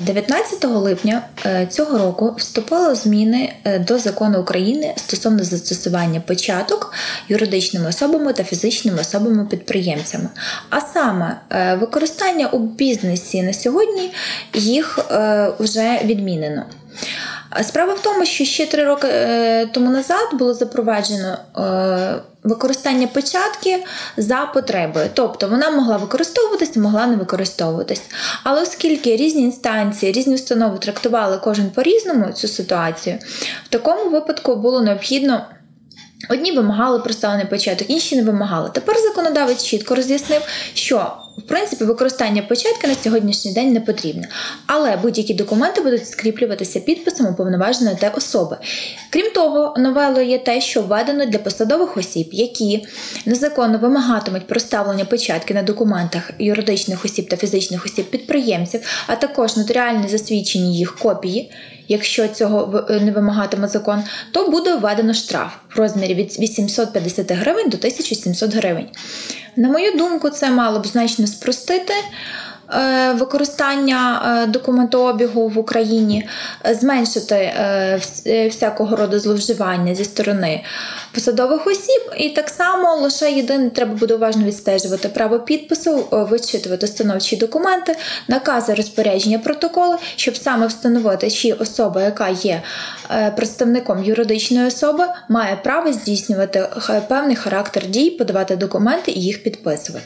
19 липня е, цього року вступили зміни е, до закону України стосовно застосування початок юридичними особами та фізичними особами-підприємцями. А саме е, використання у бізнесі на сьогодні їх вже відмінено. Справа в тому, що ще три роки е, тому назад було запроваджено е, використання печатки за потребою. Тобто вона могла використовуватись, могла не використовуватись. Але оскільки різні інстанції, різні установи трактували кожен по-різному цю ситуацію, в такому випадку було необхідно. Одні вимагали проставлення початок, інші не вимагали. Тепер законодавець чітко роз'яснив, що в принципі використання початки на сьогоднішній день не потрібне, але будь-які документи будуть скріплюватися підписом уповноваженої та особи. Крім того, новелою є те, що введено для посадових осіб, які незаконно вимагатимуть проставлення початки на документах юридичних осіб та фізичних осіб підприємців, а також нотаріальні засвідчені їх копії. Якщо цього не вимагатиме закон, то буде введено штраф в розмірі від 850 гривень до 1700 гривень. На мою думку, це мало б значно спростити використання е, документообігу в Україні, е, зменшити е, вс- е, всякого роду зловживання зі сторони посадових осіб, і так само лише єдине треба буде уважно відстежувати право підпису, е, вичитувати установчі документи, накази розпорядження протоколи, щоб саме встановити, чи особа, яка є е, представником юридичної особи, має право здійснювати е, певний характер дій, подавати документи і їх підписувати.